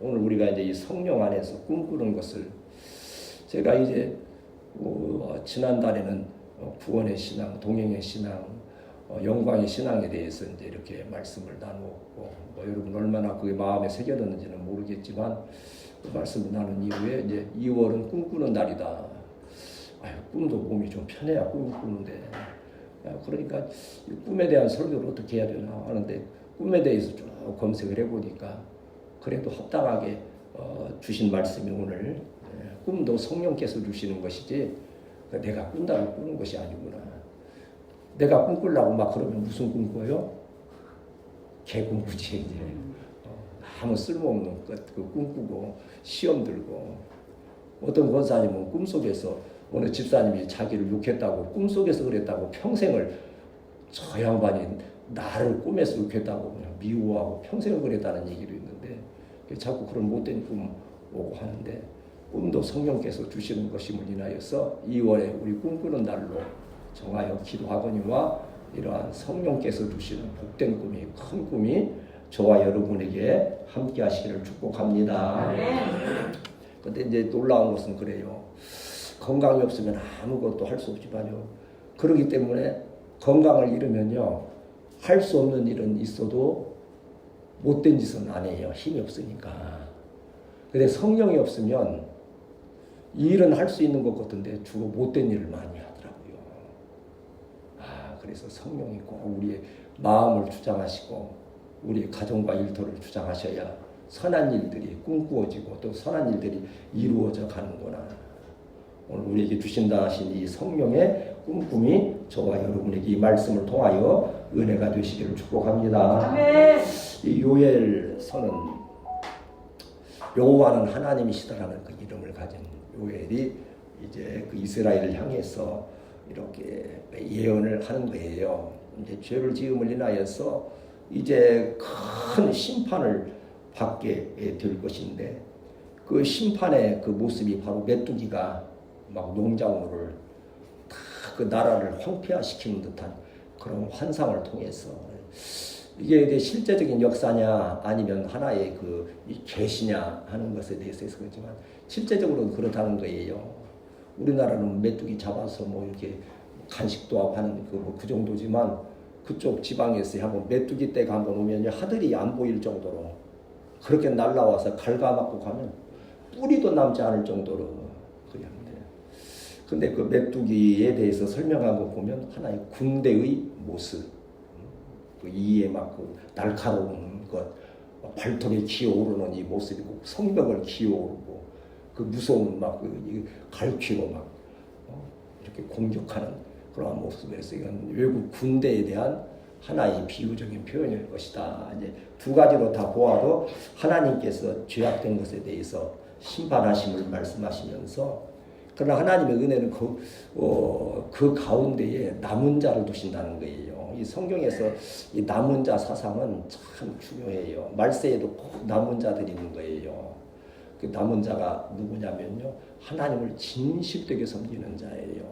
오늘 우리가 이제 이 성령 안에서 꿈꾸는 것을 제가 이제 어, 지난달에는 어, 구원의 신앙, 동행의 신앙, 어, 영광의 신앙에 대해서 이제 이렇게 말씀을 나누었고 뭐 여러분 얼마나 그게 마음에 새겨졌는지는 모르겠지만 그 말씀을 나눈 이후에 이제 2월은 꿈꾸는 날이다. 아유, 꿈도 몸이 좀 편해야 꿈을 꾸는데 야, 그러니까 이 꿈에 대한 설교를 어떻게 해야 되나 하는데 꿈에 대해서 쭉 검색을 해보니까 그래도 합당하게 어, 주신 말씀이 오늘 예, 꿈도 성령께서 주시는 것이지 내가 꾼다고 꾸는 것이 아니구나. 내가 꿈꾸려고 막 그러면 무슨 꿈 꿔요? 개꿈 꾸지 이제. 어, 아무 쓸모없는 것, 그 꿈꾸고 시험 들고 어떤 권사님은 꿈속에서 어느 집사님이 자기를 욕했다고 꿈속에서 그랬다고 평생을 저 양반이 나를 꿈에서 욕했다고 그냥 미워하고 평생을 그랬다는 얘기도 있는데 자꾸 그런 못된 꿈 오고 하는데 꿈도 성령께서 주시는 것임을 인하여서 2월에 우리 꿈꾸는 날로 정하여 기도하거니와 이러한 성령께서 주시는 복된 꿈이 큰 꿈이 저와 여러분에게 함께 하시기를 축복합니다. 근데 이제 놀라운 것은 그래요. 건강이 없으면 아무것도 할 수 없지만요. 그러기 때문에 건강을 잃으면요. 할 수 없는 일은 있어도 못된 짓은 안 해요. 힘이 없으니까. 근데 성령이 없으면 이 일은 할 수 있는 것 같은데 주로 못된 일을 많이 하더라고요. 아, 그래서 성령이 꼭 우리의 마음을 주장하시고 우리의 가정과 일터를 주장하셔야 선한 일들이 꿈꾸어지고 또 선한 일들이 이루어져 가는구나. 오늘 우리에게 주신다 하신 이 성령의 꿈꿈이 저와 여러분에게 이 말씀을 통하여 은혜가 되시기를 축복합니다. 아멘. 이 요엘서는 여호와는 하나님이시다라는 그 이름을 가진 요엘이 이제 그 이스라엘을 향해서 이렇게 예언을 하는 거예요. 이제 죄를 지음을 인하여서 이제 큰 심판을 받게 될 것인데 그 심판의 그 모습이 바로 메뚜기가 막 농작물을 다 그 나라를 황폐화시키는 듯한 그런 환상을 통해서 이게 이제 실제적인 역사냐 아니면 하나의 그 계시냐 하는 것에 대해서 그렇지만 실제적으로는 그렇다는 거예요. 우리나라는 메뚜기 잡아서 뭐 이렇게 간식도 하고 하는 그, 뭐 그 정도지만 그쪽 지방에서 한번 메뚜기 떼가 한번 오면요 하늘이 안 보일 정도로 그렇게 날라와서 갉아맞고 가면 뿌리도 남지 않을 정도로. 근데 그 메뚜기에 대해서 설명한 거 보면 하나의 군대의 모습, 그 이에 막 그 날카로운 것, 막 발톱에 기어오르는 이 모습이 고 성벽을 기어오르고 그 무서운 막그 갈퀴로 막 어, 이렇게 공격하는 그러한 모습에서 이건 외국 군대에 대한 하나의 비유적인 표현일 것이다. 이제 두 가지로 다 보아도 하나님께서 죄악된 것에 대해서 심판하심을 말씀하시면서 그러나 하나님의 은혜는 그, 어, 그 가운데에 남은 자를 두신다는 거예요. 이 성경에서 이 남은 자 사상은 참 중요해요. 말세에도 꼭 남은 자들이 있는 거예요. 그 남은 자가 누구냐면요. 하나님을 진실되게 섬기는 자예요.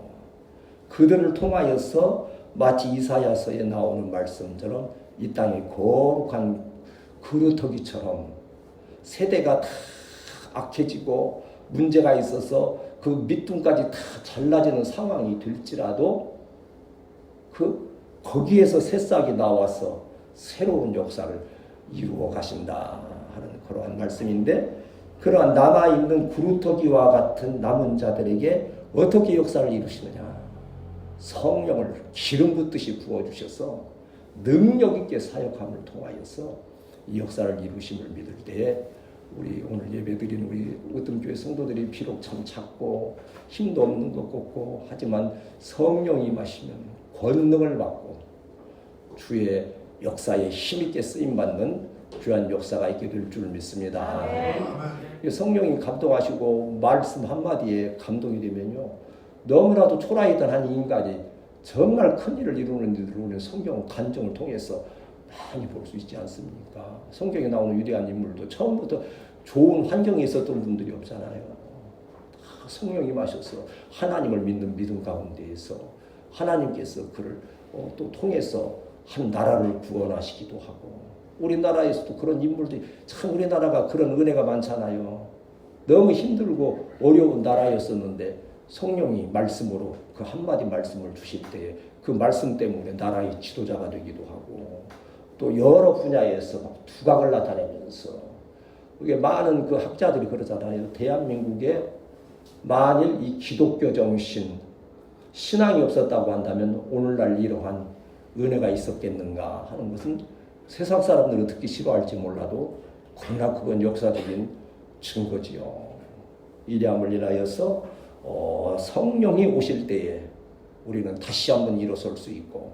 그들을 통하여서 마치 이사야서에 나오는 말씀처럼 이 땅이 거룩한 그루터기처럼 세대가 다 악해지고 문제가 있어서 그 밑둥까지 다 잘라지는 상황이 될지라도 그 거기에서 새싹이 나와서 새로운 역사를 이루어 가신다 하는 그러한 말씀인데 그러한 남아 있는 구루터기와 같은 남은 자들에게 어떻게 역사를 이루시느냐? 성령을 기름 붓듯이 부어 주셔서 능력 있게 사역함을 통하여서 이 역사를 이루심을 믿을 때에 우리 오늘 예배드리는 우리 어떤 교회 성도들이 비록 참 작고 힘도 없는 것 같고 하지만 성령이 마시면 권능을 받고 주의 역사에 힘있게 쓰임 받는 귀한 역사가 있게 될 줄 믿습니다. 성령이 감동하시고 말씀 한마디에 감동이 되면요. 너무나도 초라했던 한 인간이 정말 큰 일을 이루는 일을 우리는 성경 간정을 통해서 많이 볼 수 있지 않습니까? 성경에 나오는 위대한 인물도 처음부터 좋은 환경에 있었던 분들이 없잖아요. 다 성령이 마셔서 하나님을 믿는 믿음 가운데에서 하나님께서 그를 어, 또 통해서 한 나라를 구원하시기도 하고 우리나라에서도 그런 인물들이 참 우리나라가 그런 은혜가 많잖아요. 너무 힘들고 어려운 나라였었는데 성령이 말씀으로 그 한마디 말씀을 주실 때그 말씀 때문에 나라의 지도자가 되기도 하고 또 여러 분야에서 막 두각을 나타내면서 그게 많은 그 학자들이 그러잖아요. 대한민국에 만일 이 기독교 정신 신앙이 없었다고 한다면 오늘날 이러한 은혜가 있었겠는가 하는 것은 세상 사람들은 듣기 싫어할지 몰라도 그러나 그건 역사적인 증거지요. 이리함을 인하여서 어, 성령이 오실 때에 우리는 다시 한번 일어설 수 있고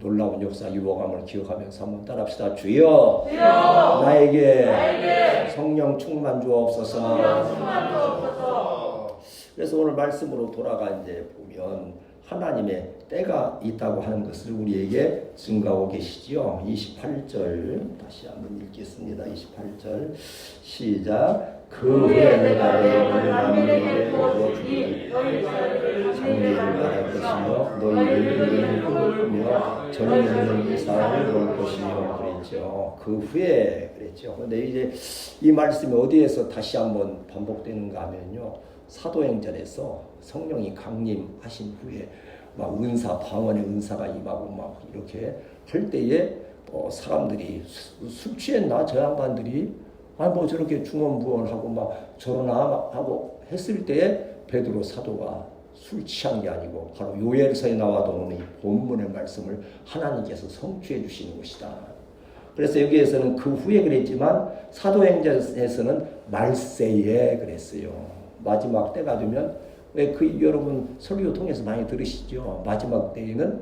놀라운 역사 유호감을 기억하면서 한번 따라합시다. 주여, 나에게, 성령 충만 주옵소서. 그래서 오늘 말씀으로 돌아가 이제 보면 하나님의 때가 있다고 하는 것을 우리에게 증가하고 계시지요. 28절 다시 한번 읽겠습니다. 28절 시작. 그 후에 내가 너희를 남에게 보여주리 장래를 말할 것이며 너희를 꿈꾸며 전에 이상을 볼 것이며 그랬죠. 그 후에 그랬죠. 근데 이제 이 말씀이 어디에서 다시 한번 반복되는가 하면요. 사도행전에서 성령이 강림하신 후에 막 은사 방언의 은사가 임하고 막 이렇게 할 때에 어, 사람들이 수- 술 취했나 저 양반들이 아 뭐 저렇게 중언부언하고 막 저러나 하고 했을 때에 베드로 사도가 술 취한 게 아니고 바로 요엘서에 나와도 오는 이 본문의 말씀을 하나님께서 성취해 주시는 것이다. 그래서 여기에서는 그 후에 그랬지만 사도행전에서는 말세에 그랬어요. 마지막 때가 되면 왜 그 여러분 설교 통해서 많이 들으시죠. 마지막 때에는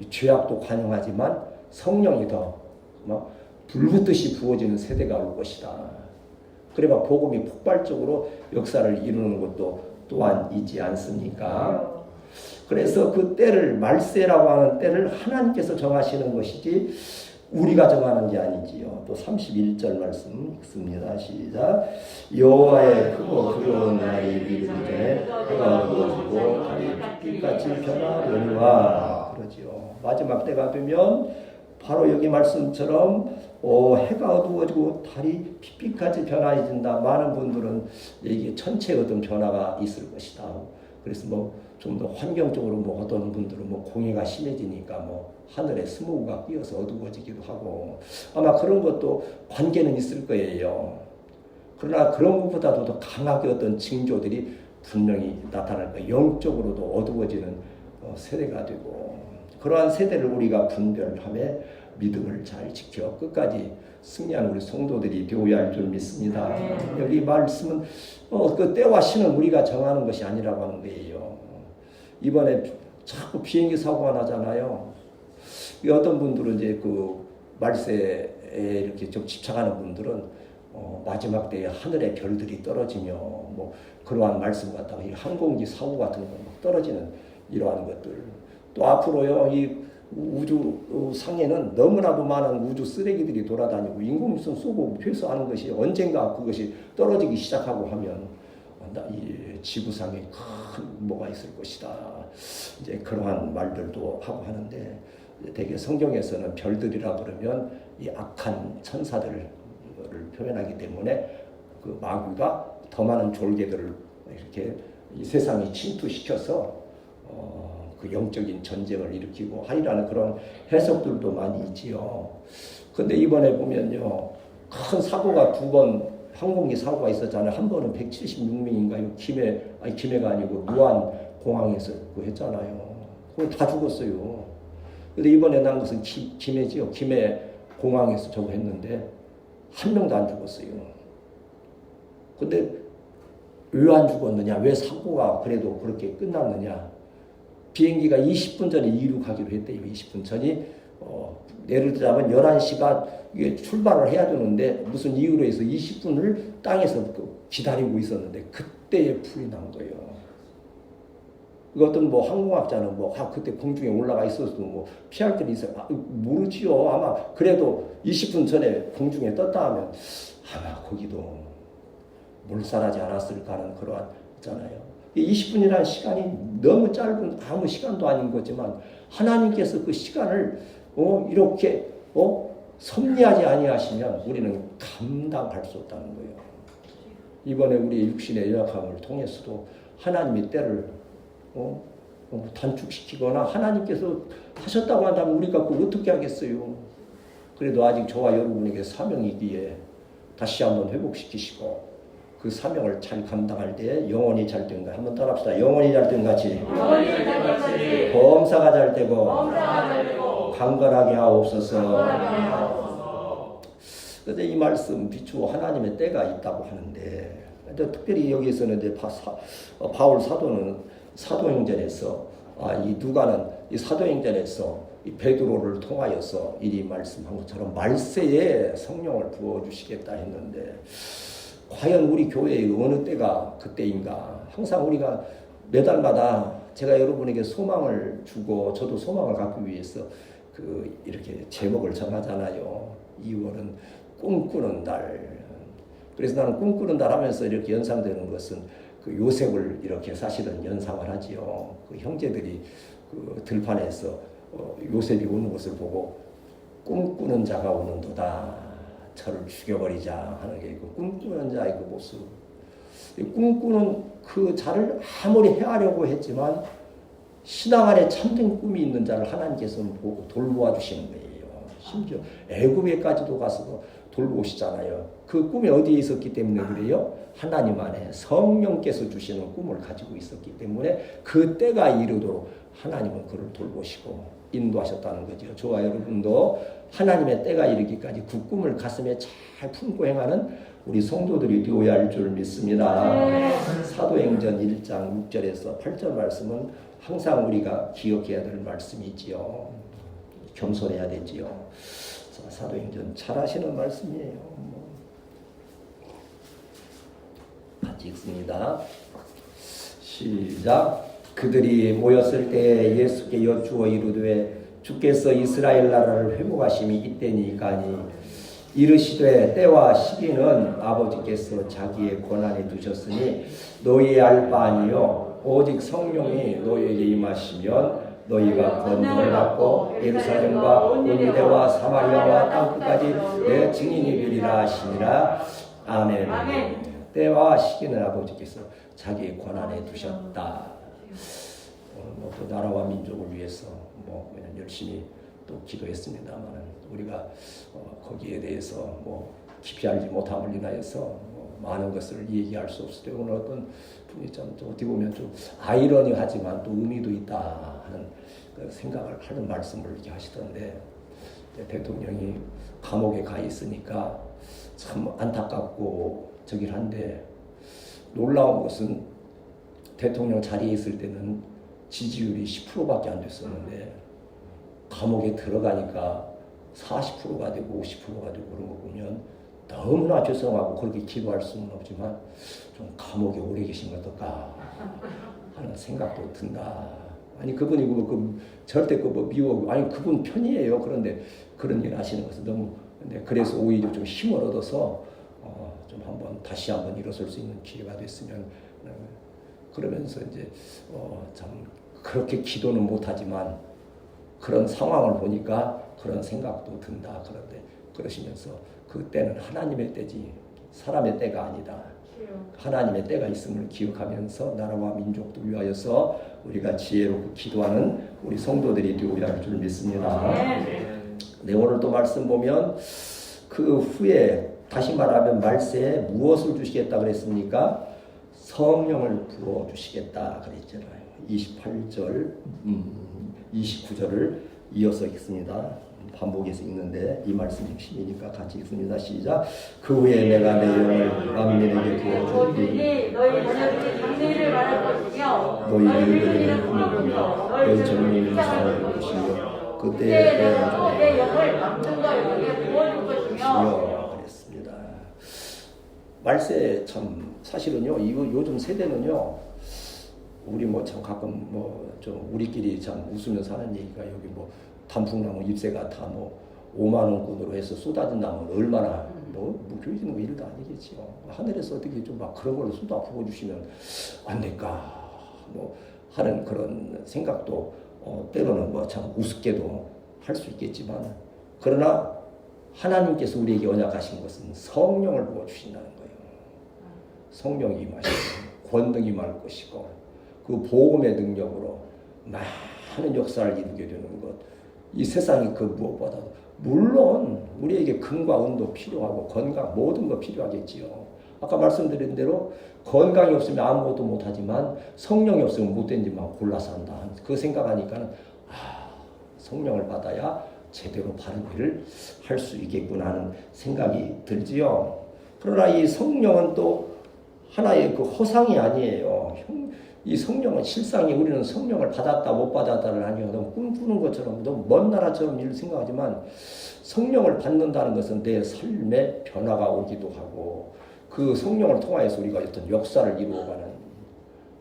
이 죄악도 관용하지만 성령이 더막 불붙듯이 부어지는 세대가 올 것이다. 그래봐 복음이 폭발적으로 역사를 이루는 것도 또한 있지 않습니까? 그래서 그 때를 말세라고 하는 때를 하나님께서 정하시는 것이지 우리가 정하는 게 아니지요. 또 31절 말씀 읽습니다. 시작. 여호와의 크고 두려운 이르기 전에 해가 어두워지고 달이 빛같이 변하려니와 그러지요. 마지막 때가 되면 바로 여기 말씀처럼 어, 해가 어두워지고 달이 빛빛같이 변화해진다. 많은 분들은 이게 천체 어떤 변화가 있을 것이다. 그래서 뭐 좀 더 환경적으로 뭐 어떤 분들은 뭐 공해가 심해지니까 뭐 하늘에 스모그가 끼어서 어두워지기도 하고 아마 그런 것도 관계는 있을 거예요. 그러나 그런 것보다도 더 강하게 어떤 징조들이 분명히 나타날 거예요. 영적으로도 어두워지는 어, 세대가 되고 그러한 세대를 우리가 분별함에 믿음을 잘 지켜 끝까지 승리하는 우리 성도들이 되어야 할 줄 믿습니다. 여기 말씀은 어, 그 때와 시는 우리가 정하는 것이 아니라고 하는 거예요. 이번에 자꾸 비행기 사고가 나잖아요. 이 어떤 분들은 이제 그 말세에 이렇게 좀 집착하는 분들은 어, 마지막 때에 하늘에 별들이 떨어지며 뭐 그러한 말씀 같다가 이 항공기 사고 같은 거막 떨어지는 이러한 것들 또 앞으로요 이 우주 상에는 너무나도 많은 우주 쓰레기들이 돌아다니고 인공위성 쏘고 회수하는 것이 언젠가 그것이 떨어지기 시작하고 하면 나- 이 지구상에 큰 뭐가 있을 것이다. 이제 그러한 말들도 하고 하는데 대개 성경에서는 별들이라 그러면 이 악한 천사들을 표현하기 때문에 그 마귀가 더 많은 졸개들을 이렇게 이 세상에 침투시켜서 어, 그 영적인 전쟁을 일으키고 하리라는 그런 해석들도 많이 있지요. 근데 이번에 보면요. 큰 사고가 두 번 항공기 사고가 있었잖아요. 한 번은 176명인가요? 김해 아니 김해가 아니고 무안 공항에서 그 했잖아요. 그걸 다 죽었어요. 근데 이번에 난 것은 기, 김해지요. 김해 공항에서 저거 했는데 한 명도 안 죽었어요. 근데 왜 안 죽었느냐? 왜 사고가 그래도 그렇게 끝났느냐? 비행기가 20분 전에 이륙 하기로 했대요. 20분 전이 어, 예를 들자면 11시가 이게 출발을 해야 되는데 무슨 이유로 해서 20분을 땅에서 그 기다리고 있었는데 그때에 불이 난 거예요. 그 어떤 뭐 항공학자는 뭐 아, 그때 공중에 올라가 있었어도 뭐 피할 길이 있어요. 아, 모르지요. 아마 그래도 20분 전에 공중에 떴다 하면 아마 거기도 몰살하지 않았을까 하는 그러한 있잖아요. 20분이라는 시간이 너무 짧은 아무 시간도 아닌 거지만 하나님께서 그 시간을 어, 이렇게 어, 섭리하지 아니하시면 우리는 감당할 수 없다는 거예요. 이번에 우리 육신의 연약함을 통해서도 하나님이 때를 어? 어, 단축시키거나 하나님께서 하셨다고 한다면 우리가 그걸 어떻게 하겠어요? 그래도 아직 저와 여러분에게 사명이기에 다시 한번 회복시키시고 그 사명을 잘 감당할 때 영혼이 잘 된가 한번 따라합시다. 영혼이 잘된 같이 영원히 살기까지 범사가 잘 되고 범사가 되고 강건하게 하옵소서. 그런데 이 말씀 비추어 하나님의 때가 있다고 하는데 근데 특별히 여기서는 이제 바, 사, 어, 바울 사도는 사도행전에서 아, 이 누가는 이 사도행전에서 이 베드로를 통하여서 이리 말씀한 것처럼 말세에 성령을 부어 주시겠다 했는데 과연 우리 교회의 어느 때가 그때인가? 항상 우리가 매달마다 제가 여러분에게 소망을 주고 저도 소망을 갖기 위해서 그 이렇게 제목을 정하잖아요. 2월은 꿈꾸는 달. 그래서 나는 꿈꾸는 달 하면서 이렇게 연상되는 것은 그 요셉을 이렇게 사실은 연상을 하지요. 그 형제들이 그 들판에서 어, 요셉이 오는 것을 보고 꿈꾸는 자가 오는도다. 저를 죽여버리자 하는 게그 꿈꾸는 자의 그 모습. 이 꿈꾸는 그 자를 아무리 해하려고 했지만 신앙 안에 참된 꿈이 있는 자를 하나님께서는 보고 돌보아 주시는 거예요. 심지어 애굽에까지도 가서 돌보시잖아요. 그 꿈이 어디에 있었기 때문에 그래요? 하나님 안에 성령께서 주시는 꿈을 가지고 있었기 때문에 그 때가 이르도록 하나님은 그를 돌보시고 인도하셨다는 거죠. 저와 여러분도 하나님의 때가 이르기까지 그 꿈을 가슴에 잘 품고 행하는 우리 성도들이 되어야 할 줄 믿습니다. 네. 사도행전 1장 6절에서 8절 말씀은 항상 우리가 기억해야 될 말씀이지요. 겸손해야 되지요. 자, 사도행전 잘 하시는 말씀이에요. 뭐. 같이 읽습니다. 시작. 그들이 모였을 때 예수께 여쭈어 이르되 주께서 이스라엘 나라를 회복하심이 이때니까니 이르시되 때와 시기는 아버지께서 자기의 권한에 두셨으니 너희 알바 아니요 오직 성령이 너희에게 임하시면 너희가 권능을 받고 예루살렘과 온 유대와 사마리아와 땅 끝까지 내 증인이 되리라 하시니라 아멘. 아멘. 때와 시기는 아버지께서 자기의 권한에 두셨다. 오늘 뭐또 나라와 민족을 위해서 뭐 그냥 열심히 또 기도했습니다만 우리가 어, 거기에 대해서 뭐 깊이 알지 못함을 인하여서 뭐 많은 것을 얘기할 수 없을 때 오늘 어떤 분이 참 어떻게 보면 좀 아이러니하지만 또 의미도 있다 하는 그 생각을 하는 말씀을 이렇게 하시던데 대통령이 감옥에 가 있으니까 참 안타깝고 저긴 한데 놀라운 것은 대통령 자리에 있을 때는 지지율이 10%밖에 안 됐었는데 감옥에 들어가니까 40%가 되고 50%가 되고 그런 거 보면 너무나 죄송하고 그렇게 기도할 수는 없지만 좀 감옥에 오래 계신 것 어떨까 하는 생각도 든다. 아니 그분이 그, 그 절대 그뭐 미워 아니 그분 편이에요. 그런데 그런 일 하시는 것은 너무 근데 그래서 오히려 좀 힘을 얻어서 어, 좀 한번 다시 한번 일어설 수 있는 기회가 됐으면 어, 그러면서 이제 어, 참 그렇게 기도는 못하지만 그런 상황을 보니까 그런 생각도 든다. 그런데 그러시면서 그 때는 하나님의 때지 사람의 때가 아니다. 하나님의 때가 있음을 기억하면서 나라와 민족도 위하여서 우리가 지혜롭고 기도하는 우리 성도들이 되어야 할줄 믿습니다. 네, 오늘 또 말씀 보면 그 후에 다시 말하면 말세에 무엇을 주시겠다 그랬습니까? 성령을 부어 주시겠다 그랬잖아요. 28절, 음, 29절을 이어서 읽습니다. 반복해서 읽는데 이 말씀 중심이니까 같이 읽습니다. 시작. 그 후에 내가 내 영을 만민에게 부어주리니 너희 자녀들이 장래를 말할 것이며 너희 꾸며 꾸며 너희 젊은이를 사랑할 것이며 그때 내가 내 영을 여기에 부어줄 것이며 그랬습니다. 말세 참 사실은요. 이거 요즘 세대는요. 우리 뭐 참 가끔 뭐 좀 우리끼리 참 웃으면서 하는 얘기가 여기 뭐 단풍나무 잎새가 다 뭐 5만 원권으로 해서 쏟아진다면 얼마나 뭐 무교해지는 거 일도 아니겠지요. 하늘에서 어떻게 좀 막 그런 걸로 쏟아 부어주시면 안 될까 뭐 하는 그런 생각도 어, 때로는 뭐 참 우습게도 할 수 있겠지만 그러나 하나님께서 우리에게 언약하신 것은 성령을 부어 주신다는 거예요. 성령이 임하시고 권능이 임할 것이고 그 복음의 능력으로 많은 역사를 이루게 되는 것. 이 세상이 그 무엇보다도 물론 우리에게 금과 은도 필요하고 건강 모든 거 필요하겠지요. 아까 말씀드린 대로 건강이 없으면 아무것도 못하지만 성령이 없으면 못된 짓만 골라서 한다. 그 생각하니까는 아 성령을 받아야 제대로 바른 일을 할 수 있겠구나 하는 생각이 들지요. 그러나 이 성령은 또 하나의 그 허상이 아니에요. 형- 이 성령은 실상이 우리는 성령을 받았다 못 받았다를 아니요 너무 꿈꾸는 것처럼 너무 먼 나라처럼 일을 생각하지만 성령을 받는다는 것은 내 삶에 변화가 오기도 하고 그 성령을 통하여서 우리가 어떤 역사를 이루어가는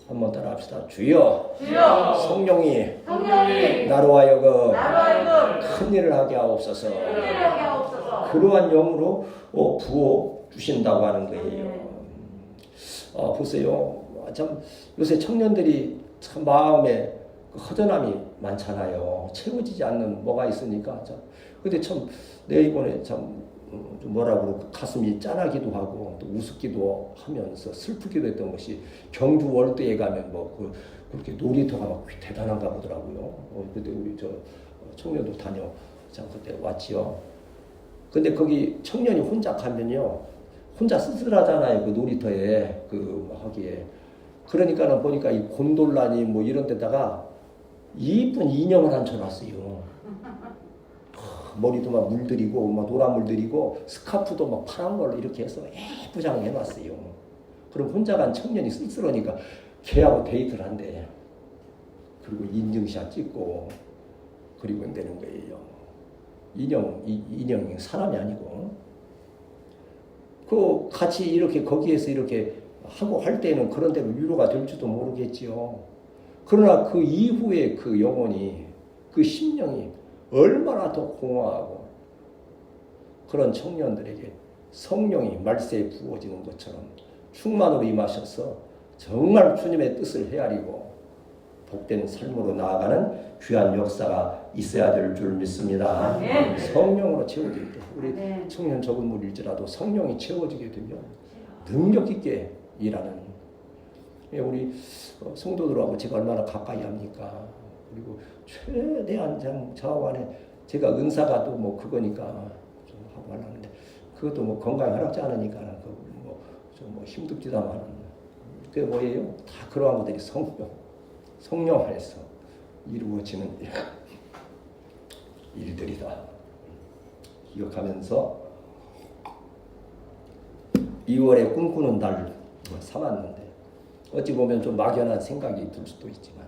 한번 따라합시다. 주여 주여 성령이 성령이 나로 하여금 나로 큰 일을 하게 하옵소서. 하옵소서 그러한 영으로 어, 부어 주신다고 하는 거예요. 어, 보세요. 참 요새 청년들이 참 마음에 그 허전함이 많잖아요. 채워지지 않는 뭐가 있으니까 참. 근데 참 내 이번에 참 어, 좀 뭐라 그러고 가슴이 짠하기도 하고 또 우습기도 하면서 슬프기도 했던 것이 경주 월드에 가면 뭐 그, 그렇게 놀이터가 막 대단한가 보더라고요. 어, 근데 우리 저 청년도 다녀 참 그때 왔지요. 근데 거기 청년이 혼자 가면요. 혼자 쓸쓸하잖아요. 그 놀이터에 그 하기에. 그러니까는 보니까 이 곤돌라니 뭐 이런 데다가 이쁜 인형을 앉혀놨어요. 하, 머리도 막 물들이고 막 노란 물들이고 스카프도 막 파란 걸로 이렇게 해서 예쁘장을 해놨어요. 그럼 혼자 간 청년이 쓸쓸하니까 걔하고 데이트를 한대. 그리고 인증샷 찍고 그리고 되는 거예요. 인형 이, 인형이 사람이 아니고 그 같이 이렇게 거기에서 이렇게 하고 할 때는 그런 대로 위로가 될지도 모르겠지요. 그러나 그 이후에 그 영혼이 그 심령이 얼마나 더 공허하고 그런 청년들에게 성령이 말세에 부어지는 것처럼 충만으로 임하셔서 정말 주님의 뜻을 헤아리고 복된 삶으로 나아가는 귀한 역사가 있어야 될 줄 믿습니다. 네. 성령으로 채워질 때 우리 네. 청년 적은 물일지라도 성령이 채워지게 되면 능력 있게 일하는 예, 우리 어, 성도들하고 제가 얼마나 가까이 합니까? 그리고 최대한 참 저하고안에 제가 은사가 또 뭐 그거니까 좀 하고 하려는데 그것도 뭐 건강이 허락지 않으니까 그뭐좀뭐 힘듭디다만 그게 뭐예요? 다 그러한 것들이 성령 성령 안에서 이루어지는 일들이다. 기억하면서 2월에 꿈꾸는 달 삼았는데 어찌 보면 좀 막연한 생각이 들 수도 있지만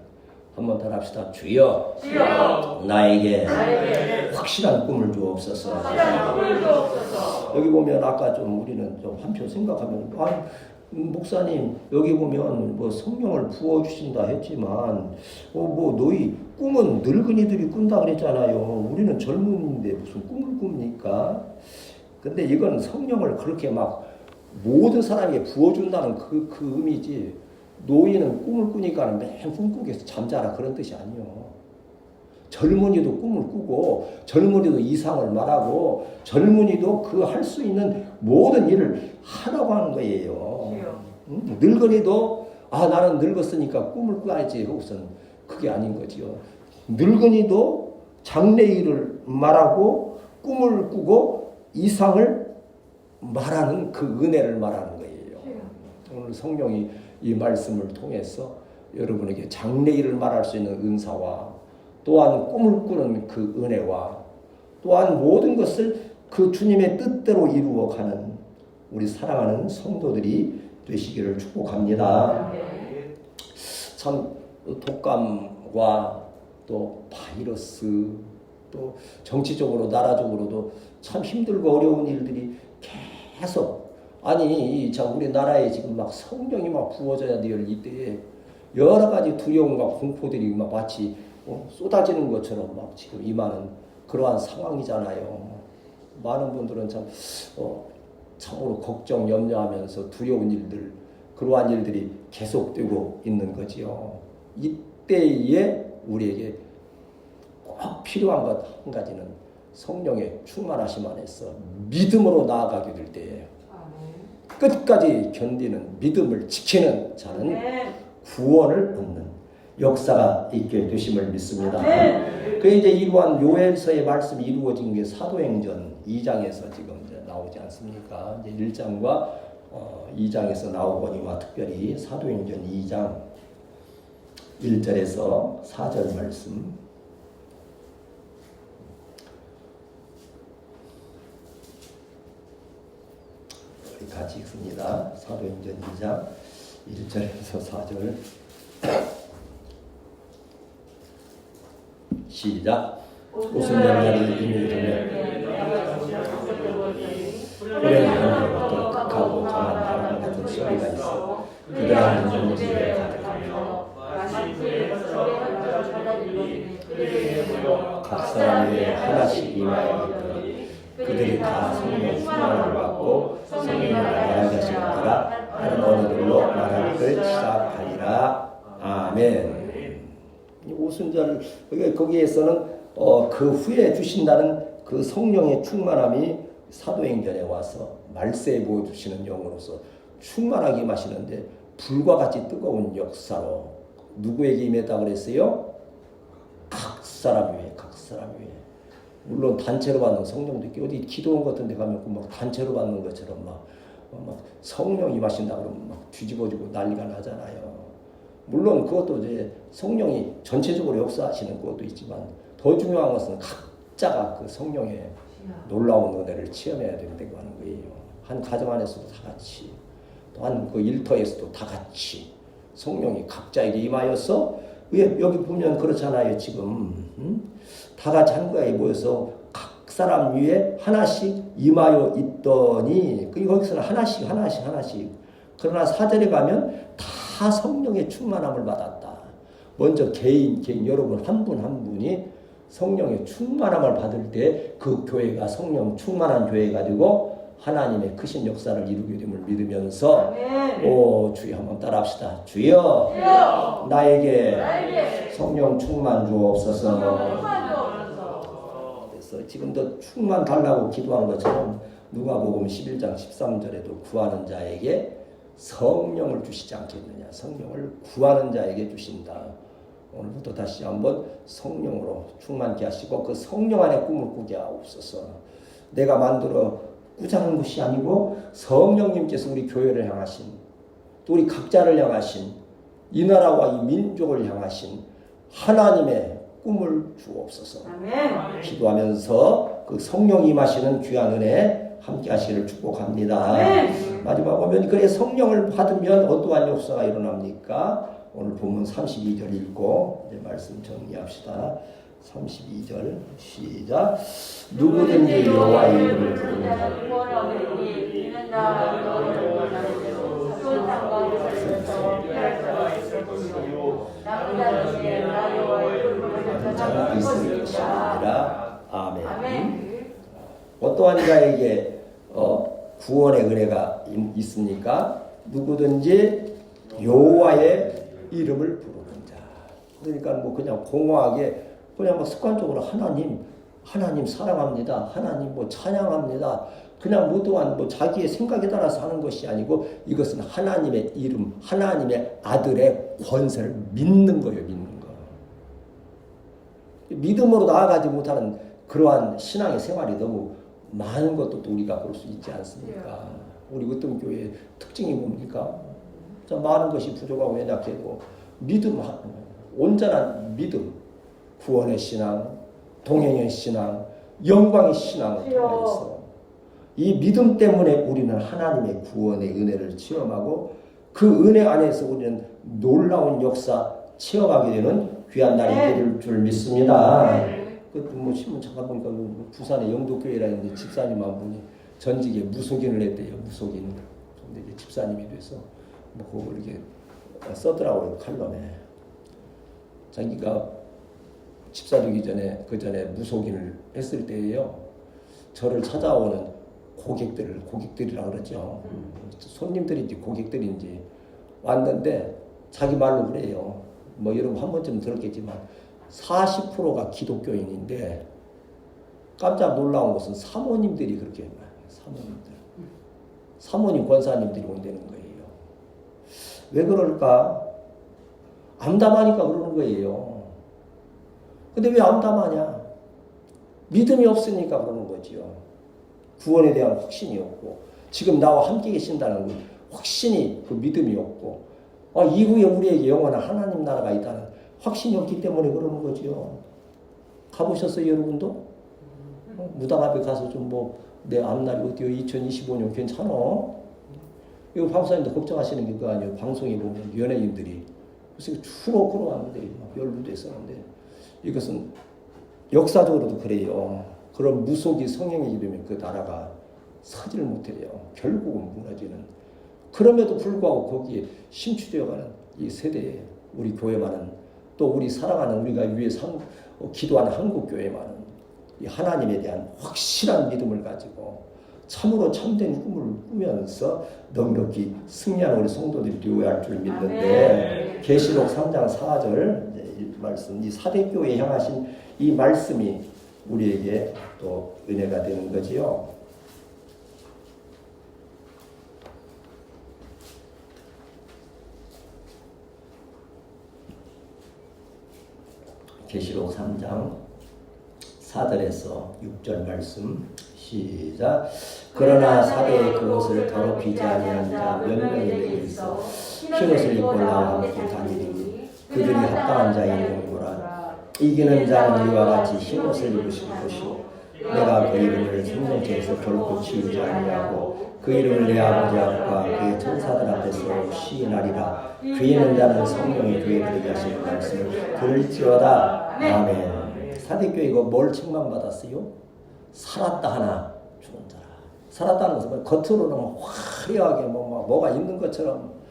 한번 따라합시다. 주여 주여 나에게 나에게 확실한 꿈을 주옵소서. 여기 보면 아까 좀 우리는 좀 한편 생각하면 아 목사님 여기 보면 뭐 성령을 부어 주신다 했지만 어 뭐 너희 꿈은 늙은이들이 꾼다 그랬잖아요. 우리는 젊은인데 무슨 꿈을 꿉니까? 근데 이건 성령을 그렇게 막 모든 사람에게 부어준다는 그, 그 의미지 노인은 꿈을 꾸니까 맨 꿈꾸게서 잠자라 그런 뜻이 아니요. 젊은이도 꿈을 꾸고 젊은이도 이상을 말하고 젊은이도 그 할 수 있는 모든 일을 하라고 하는 거예요. 음, 늙은이도 아 나는 늙었으니까 꿈을 꿔야지 하고선 그게 아닌 거지요. 늙은이도 장래 일을 말하고 꿈을 꾸고 이상을 말하는 그 은혜를 말하는 거예요. 오늘 성령이 이 말씀을 통해서 여러분에게 장래 일을 말할 수 있는 은사와 또한 꿈을 꾸는 그 은혜와 또한 모든 것을 그 주님의 뜻대로 이루어가는 우리 사랑하는 성도들이 되시기를 축복합니다. 참 독감과 또 바이러스 또 정치적으로 나라적으로도 참 힘들고 어려운 일들이 계속 아니 이참 우리나라에 지금 막 성령이 막 부어져야 될 이때에 여러 가지 두려움과 공포들이 막 마치 어, 쏟아지는 것처럼 막 지금 임하는 그러한 상황이잖아요. 많은 분들은 참 어, 참으로 걱정, 염려하면서 두려운 일들, 그러한 일들이 계속되고 있는 거지요. 이때에 우리에게 꼭 필요한 것 한 가지는 성령의 충만하심 안에서 믿음으로 나아가게 될 때예요. 끝까지 견디는 믿음을 지키는 자는. 구원을 얻는 역사가 있게 되심을 믿습니다. 그 이제 이러한 요엘서의 말씀이 이루어진 게 사도행전 2장에서 지금 이제 나오지 않습니까? 이제 1장과 어, 2장에서 나오거니와 특별히 사도행전 2장 1절에서 4절 말씀 우리 같이 읽습니다. 사도행전 2장 1절에서 4절 시작 열매를 이미 뿌리에 향기로 독하고 강한 바람 같은 소리가 있어 그들의 눈물이 가득하며 각 사람 위에 하나씩 있더니 그들이 다 성령 말할 걸 시작하리라. 아멘. 이 오순절 그게 거기에서는 어, 그 후에 주신다는 그 성령의 충만함이 사도행전에 와서 말세에 보여주시는 영으로서 충만하게 마시는데 불과 같이 뜨거운 역사로 누구에게 임했다 그랬어요? 각 사람 위에 각 사람 위에. 물론 단체로 받는 성령도 있고 어디 기도원 같은 데 가면 그막 단체로 받는 것처럼 막, 어, 막 성령이 마신다 그러면 막 뒤집어지고 난리가 나잖아요. 물론 그것도 이제 성령이 전체적으로 역사하시는 것도 있지만 더 중요한 것은 각자가 그 성령의 놀라운 은혜를 체험해야 된다고 하는 거예요. 한 가정 안에서도 다 같이 또한 그 일터에서도 다 같이 성령이 각자에게 임하여서 왜 여기 보면 그렇잖아요 지금 음? 다 같이 한 거에 모여서 각 사람 위에 하나씩 임하여 있더니 그 거기서는 하나씩 하나씩 하나씩 그러나 사절에 가면 다 성령의 충만함을 받았다. 먼저 개인 개인 여러분 한 분한 분이 성령의 충만함을 받을 때 그 교회가 성령 충만한 교회가 되고 하나님의 크신 역사를 이루게 됨을 믿으면서 아멘. 오 주여 한번 따라합시다. 주여 주여, 나에게 나에게 성령 충만 주옵소서. 그래서 지금도 충만 달라고 기도한 것처럼 누가복음 11장 13절에도 구하는 자에게 성령을 주시지 않겠느냐. 성령을 구하는 자에게 주신다. 오늘부터 다시 한번 성령으로 충만케 하시고 그 성령 안에 꿈을 꾸게 하옵소서. 내가 만들어 꾸자는 것이 아니고 성령님께서 우리 교회를 향하신 또 우리 각자를 향하신 이 나라와 이 민족을 향하신 하나님의 꿈을 주옵소서. 아멘. 기도하면서 그 성령이 임하시는 귀한 은혜 함께 하시기를 축복합니다. 아멘. 마지막 보면 그래 성령을 받으면 어떠한 역사가 일어납니까? 오늘 본문 32절 읽고 이제 말씀 정리합시다. 32절 시작. 누구든지 여호와의 이름을 부르는 자를 자가 있을 것이니라. 아멘. 아멘. 어떠한 자에게 어, 구원의 은혜가 있- 있습니까? 누구든지 여호와의 이름을 부르는 자. 그러니까 뭐 그냥 공허하게 그냥 뭐 습관적으로 하나님 하나님 사랑합니다. 하나님 뭐 찬양합니다. 그냥 무도한 뭐 자기의 생각에 따라서 하는 것이 아니고 이것은 하나님의 이름, 하나님의 아들의 권세를 믿는 거예요, 믿는 거. 믿음으로 나아가지 못하는 그러한 신앙의 생활이 너무 많은 것도 또 우리가 볼 수 있지 않습니까? 우리 어떤 교회의 특징이 뭡니까? 참 많은 것이 부족하고 연약해도 믿음, 온전한 믿음, 구원의 신앙, 동행의 신앙, 영광의 신앙을 통해서 이 믿음 때문에 우리는 하나님의 구원의 은혜를 체험하고 그 은혜 안에서 우리는 놀라운 역사 체험하게 되는 귀한 날이 네. 될 줄 믿습니다. 네. 그뭐 신문 잠깐 보니까 그 부산의 영도교회라는데 집사님 한 분이 전직에 무속인을 했대요. 무속인. 근데 이제 집사님이 돼서 뭐 그걸 이렇게 써더라고요 칼럼에. 자기가 집사 되기 전에 그 전에 무속인을 했을 때예요. 저를 찾아오는 고객들을 고객들이라 그러죠. 손님들인지 고객들인지 왔는데 자기 말로 그래요. 뭐 여러분 한 번쯤 들었겠지만 40%가 기독교인인데 깜짝 놀라운 것은 사모님들이 그렇게 많아요. 사모님들. 사모님 권사님들이 온다는 거예요. 왜 그럴까? 암담하니까 그러는 거예요. 근데 왜 암담하냐? 믿음이 없으니까 그러는 거지요. 구원에 대한 확신이 없고 지금 나와 함께 계신다는 그 확신이 그 믿음이 없고 아, 이후에 우리에게 영원한 하나님 나라가 있다는 확신이 없기 때문에 그러는 거지요. 가보셨어요, 여러분도? 어, 무당 앞에 가서 좀 뭐 내 앞날이 어때요? 2025년 괜찮아? 이거 방사님도 걱정하시는 게 그거 아니에요. 방송에 보면 연예인들이 그래서 주로 걸어왔는데 막 연루됐었는데 이것은 역사적으로도 그래요. 그런 무속이 성행이 되면 그 나라가 서질 못해요. 결국은 무너지는. 그럼에도 불구하고 거기에 심취되어가는 이 세대에 우리 교회만은 또 우리 살아가는 우리가 위에 상, 어, 기도하는 한국 교회만은 이 하나님에 대한 확실한 믿음을 가지고 참으로 참된 꿈을 꾸면서 넉넉히 승리하는 우리 성도들이 되어야 할 줄 믿는데 아멘. 계시록 3장 4절 이 말씀 이 사대교회에 향하신 이 말씀이 우리에게 또 은혜가 되는 거지요. 계시록 3장 4절에서 6절 말씀 시작. 그러나 사대의 그것을 더럽히지 아니한 자 몇 명이 내게 있어 흰옷을 입고 나와 함께 다니리니 그들이 합당한 자이니라. 이기는 자는 이와 같이 흰옷을 입으실 것이요 내가 그 이름을 생명체에서 결코 지우지 아니하고 그 이름을 내 아버지 앞과 그의 천사들 앞에서 시인하리라 귀있는 자는 성령의 교회들에게 하시는 말씀을 들을지어다 아멘 사대교회 이거 뭘 책망받았어요? 살았다 하나 죽은 자라 살았다는 것은 뭐 겉으로는 화려하게 뭐, 뭐 뭐가 있는 것처럼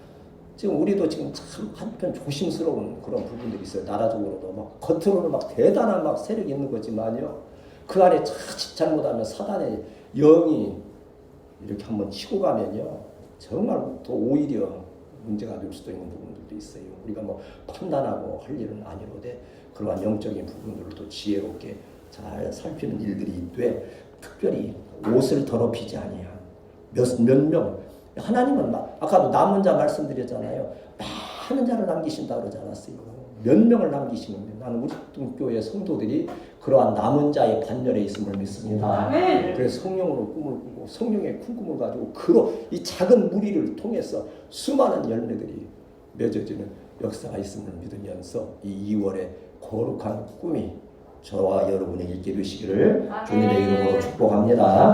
지금 우리도 지금 참 한편 조심스러운 그런 부분들이 있어요. 나라적으로도 막 겉으로는 막 대단한 막 세력이 있는 거지만요. 그 안에 자칫 잘못하면 사단의 영이 이렇게 한번 치고 가면요. 정말 더 오히려 문제가 될 수도 있는 부분들도 있어요. 우리가 뭐 판단하고 할 일은 아니로되 그러한 영적인 부분들을 또 지혜롭게 잘 살피는 일들이 있되 특별히 옷을 더럽히지 아니한 몇몇 명 하나님은 막 아까도 남은 자 말씀드렸잖아요. 많은 자를 남기신다 그러지 않았어요. 몇 명을 남기시는데 나는 우리 교회 성도들이 그러한 남은 자의 반열에 있음을 믿습니다. 그래서 성령으로 꿈을 꾸고 성령의 큰 꿈을 가지고 그로 이 작은 무리를 통해서 수많은 열매들이 맺어지는 역사가 있음을 믿으면서 이 2월에 거룩한 꿈이 저와 여러분에게 있게 되시기를 주님의 이름으로 축복합니다.